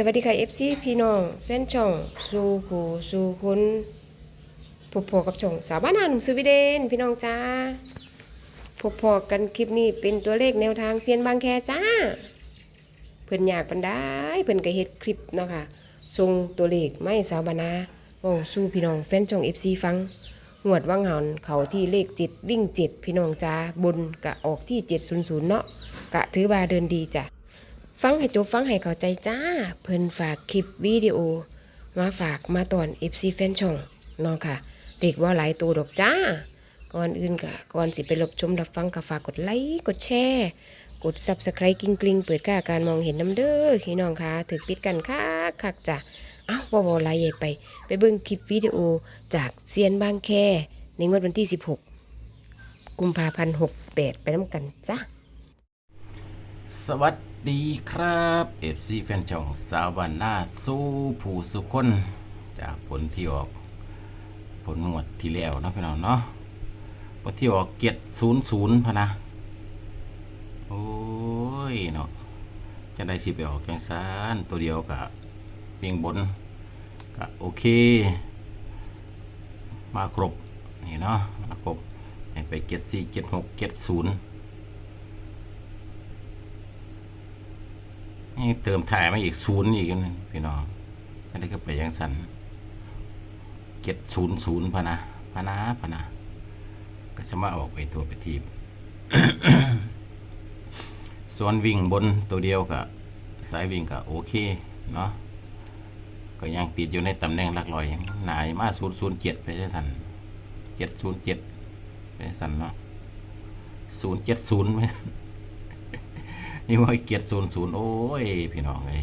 สวัสดีค่ะ FC พี่น้องแฟนช่องสู่ผู้สู่คุณพบพอกับช่องสาวบ้านนาหนุ่มสวีเดน พี่น้องจ้าพบพอกันคลิปนี้เป็นตัวเลขแนวทางเซียนบางแคจ้า เพิ่นอยากปันได้เพิ่นก็เฮ็ดคลิปเนาะค่ะส่งตัวเลขไม่สาวบานาเว้าสู่พี่น้องแฟนช่อง FC ฟังงวดว่างหันเขาที่เลข7วิ่ง7พี่น้องจ้าบนกะออกที่700เนาะกะถือว่าเดินดีจ้ะ ฟังให้จบฟังให้เข้าใจจ้า เพิ่นฝากคลิปวิดีโอ มาฝากมาตอน FC แฟนช่องเนาะค่ะ เด็กว่าหลายตัวดอกจ้า ก่อนอื่นก็ก่อนสิไปรับชมรับฟังก็ฝากกดไลค์กดแชร์กด Subscribe กริ๊งกริงเปิดค่าการมองเห็นน้ำเด้อพี่น้องค่ะถึกปิดกันค่ะคักจ้ะเอ้าบ่บ่หลายใหญ่ไป ไปเบิ่งคลิปวิดีโอจากเซียนบางแค ในงวดวันที่ 16 กุมภาพันธ์68 ไปน้ำกันจ้าสวัส ดีครับเอฟซีแฟนช่องสาววันหน้าสู้ผู้สุคน จากผลที่ออก ผลงวดที่แล้วนะพี่น้องเนาะผลที่ออกเกียรศูนย์ศูนย์พะนะ โอ้ยเนาะจะได้สิไปออกแกงซานตัวเดียวกับเพียงบนก็โอเค มาครบนี่เนาะมาครบไปเกียรสี่เกียรหกเกียรศูนย์ เติมถ่ายมาอีกศูนย์อีกนึงพี่น้องอันนี้ก็ไปยังสันเก็ดศูนย์ศูนย์พนะพนะพนะก็จะมาออกไปตัวไปทีบส่วนวิ่งบนตัวเดียวกับสายวิ่งก็โอเคเนาะก็ยังติดอยู่ในตำแหน่งหลักร้อยยังหนายมาศูนย์ศูนย์เจ็ดไปสันเจ็ดศูนย์เจ็ดไปสันเนาะศูนย์เจ็ดศูนย์ไหม นี่ว่าเกียรติศูนย์ศูนย์โอ้ย พี่น้องเลย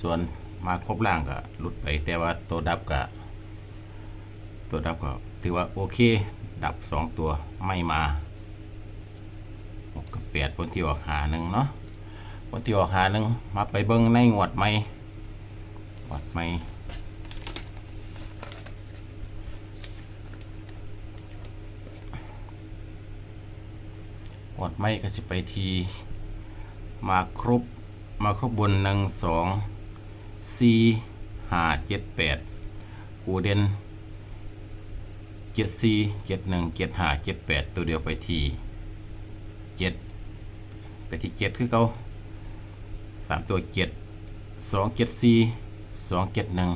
ส่วนมาครบล่างก็หลุดไป แต่ว่าตัวดับก็ตัวดับก็ถือว่าโอเค ดับสองตัวไม่มาหกกับแปดบนที่ออกหาหนึ่งเนาะบนที่ออกหาหนึ่งมาไปเบิ้งในงวดใหม่งวดใหม่ วดใหม่ก็สิไปที มาครบมาครบบนหนึ่งสองสี่ห้าเจ็ดแปดคูเด่นเจ็ดสี่เจ็ดหนึ่งเจ็ดห้าเจ็ดแปดตัวเดียวไปทีเจ็ดไปที่เจ็ดคือเขาสามตัวเจ็ดสองเจ็ดสี่สองเจ็ดหนึ่ง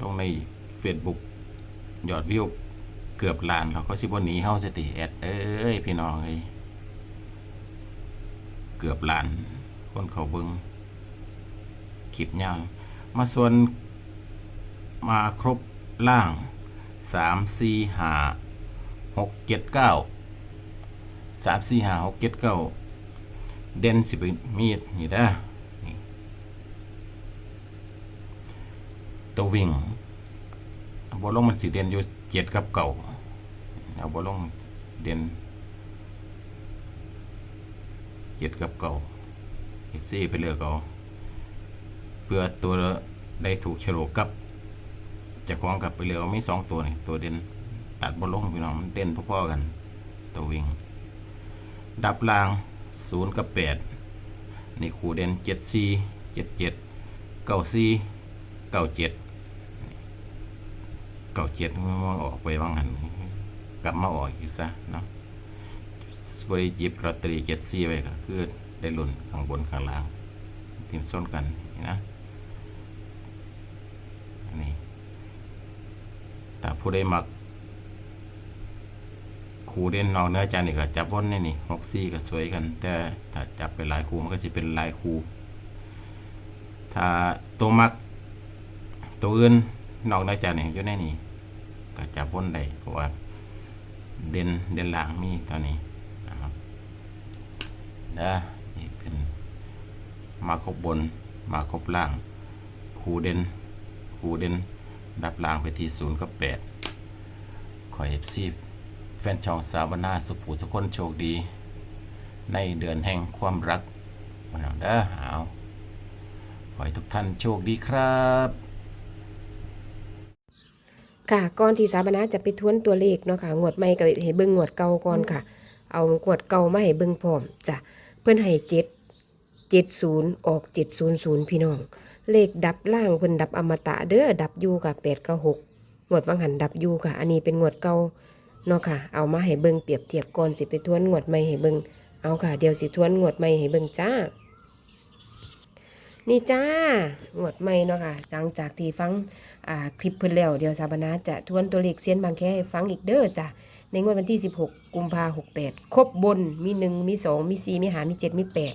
ลงในเฟซบุ๊กยอดวิว เกือบล้านเขาเขาสิบวันนี้เฮาสติแอดเอ้ยพี่น้องเอ้ยเกือบล้าน คนเขาเบิงคลิปยาวมาส่วนมาครบล่างสามสี่ห้าหกเจ็ดเก้าสามสี่ห้าหกเจ็ดเก้าเด่นสิบมีดนี่เด้อนี่ตัววิ่งบอลงมันสีเด่นอยู่ เจ็ดกับเก่าเอาบอลลงเด่นเจ็ดกับเก่าเอ็ซีไปเลือกเอาเพื่อตัวได้ถูกฉลกกับจะคล้องกับไปเลือกเอามีสองตัวนี่ตัวเด่นตัดบอลลงพี่น้องมันเด่นพอๆกัน ตัววิ่ง ดับรางศูนย์กับแปดนี่คู่เด่นเจ็ดสี่เจ็ดเจ็ดเก้าสี่เก้าเจ็ด เก่าเจ็ดมันอออกไปว่างหันกลับมาออกอีกซะเนาะบริจิบลอตเตอรี่เจ็ดซีไว้ก็คือได้หลุ่นข้างบนข้างล่างทีมส้นกันนะนนี้แต่ผู้ได้มักครูเด่นนอกเนื้อจานนี่ก็จับวนนี่นี่หกซีก็สวยกัน แต่ถ้าจับไปหลายครูมันก็จะเป็นลายครูถ้าตัวมักตัวอื่นนอกเนื้อจากนี้อยู่ในนี้ ก็จับวนได้เพราะว่าเด่นเด่นหลังมีตอนนี้นะครับเด้อนี่เป็นมาครบบนมาครบล่างคูเด่นคูเด่นดับล่างไปที่ศูนย์กับแปดขอเอฟซีแฟนช่องสาวนาสุภูทุกคนโชคดี ในเดือนแห่งความรักวันนั้นเด้อเอาขอให้ทุกท่านโชคดีครับ ค่ะก่อนที่สาบานาจะไปทวนตัวเลขเนาะค่ะงวดใหม่กับให้เบิ่งงวดเก่าก่อนค่ะ เอางวดเก่ามาให้เบิ่งพร้อมจ้ะเพิ่นให้เจ็ดเจ็ดศูนย์ออกเจ็ดศูนย์ศูนย์พี่น้อง เลขดับล่างเพิ่นดับอมตะเด้อดับอยู่ค่ะแปดกับหกงวดวังหันดับอยู่ค่ะ อันนี้เป็นงวดเก่าเนาะค่ะ เอามาให้เบิ่งเปรียบเทียบก่อนสิไปทวนงวดใหม่ให้เบิ่งเอาค่ะ เดี๋ยวสิทวนงวดใหม่ให้เบิ่งจ้า นี่จ้างวดใหม่เนาะค่ะหลังจากที่ฟังอ่าคลิปเพิ่นแล้วเดี๋ยวสาบานาจะทวนตัวเลขเซียนบางแค่ให้ฟังอีกเด้อจ้ะในงวดวันที่ 16 กุมภาหกแปดครบบนมีหนึ่งมีสองมีสี่มีหามีเจ็ดมีแปด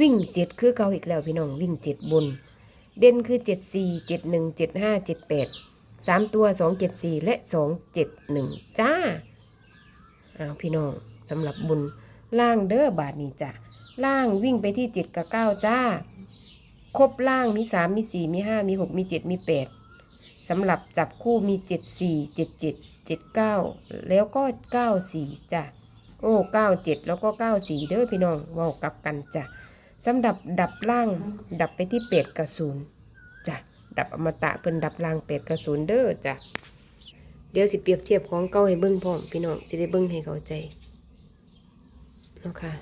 วิ่งเจ็ดคือเก่าอีกแล้วพี่น้องวิ่งเจ็ดบน เด่นคือเจ็ดสี่เจ็ดหนึ่งเจ็ดห้าเจ็ดแปดสามตัวสองเจ็ดสี่และสองเจ็ดหนึ่งจ้าอ้าวพี่น้องสำหรับบุญล่างเด้อบาทนี้จ้ะล่างวิ่งไปที่เจ็ดกับเก้าจ้า ครบล่างมีสามมีสี่มีห้ามีหกมีเจ็ดมีแปดสำหรับจับคู่มีเจ็ดสี่เจ็ดเจ็ดเจ็ดเก้าแล้วก็เก้าสี่จ้ะโอ้เก้าเจ็ดแล้วก็เก้าสี่เด้อพี่น้องเว่ากลับกันจ้ะสำหรับดับล่าง ดับไปที่เปดกระสุนจ้ะดับอมตะเพิ่นดับล่างเปดกระสุนเด้อจ้ะเดี๋ยวสิเปรียบเทียบของเก่าให้เบิ้งพร้อมพี่น้องสิได้เบิ้งให้เข้าใจเนาะค่ะ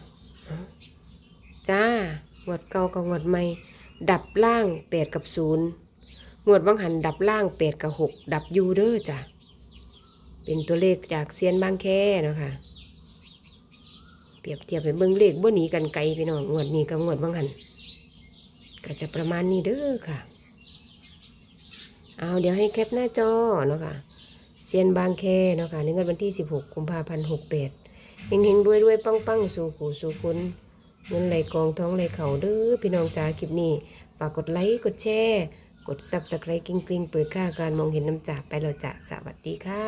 จ้างวดเก่ากับงวดใหม่ ดับล่างแปดกับศูนย์งวดวังหันดับล่างแปดกับหกดับยูเด้อจ้ะ เป็นตัวเลขจากเซียนบางแค่เนาะคะเปรียบเทียบไปเบิ่งเลขบ่หนีกันไกลพี่น้องงวดนี้กับงวดวังหันก็จะประมาณนี้เด้อค่ะ เอาเดี๋ยวให้แคปหน้าจอเนาะค่ะเซียนบางแค่เนาะค่ะในงวดวันที่ 16 กุมภาพันธ์68เฮงๆรวยๆปังๆ สู่ขู่สู่คุณ เงินไหลกองท้องไหลเข่าเด้อพี่น้องจ๋าคลิปนี้ฝากกดไลค์กดแชร์กดซับสไครต์กริ๊งกริงเปิดค่าการมองเห็นน้ำจ่าไปแล้วจ้ะสวัสดีค่ะ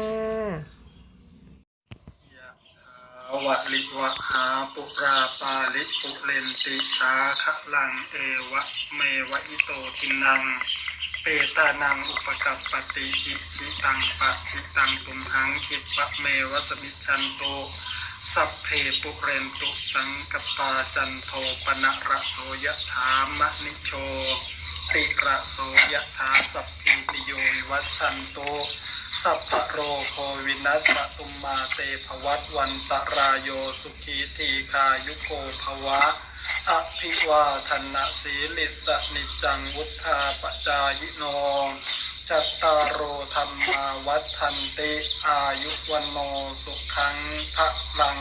วะลิวะหาปุราปาลิปุเรนติสาขะลังเอวะเมวะอิโตทินัง เปตานังอุปกัปปติอิชิตังปะชิตังตุมหังคิปะเมวะสมิจฉันโต สัพเพปุเรนตุสังกปาจันโทปนะระโสยถามะนิโชติระโสยถาสัพพิติโยวิวัชันโตสัพพะโรโควินัสสตุมมาเตภวัตวันตรายโยสุขีทีคายุโกภวะอภิวาทนาสีลิสนิจจังวุธาปจายโน จัตตารโอธรรมาวัฏทันติ อายุวันโนสุขังพระลัง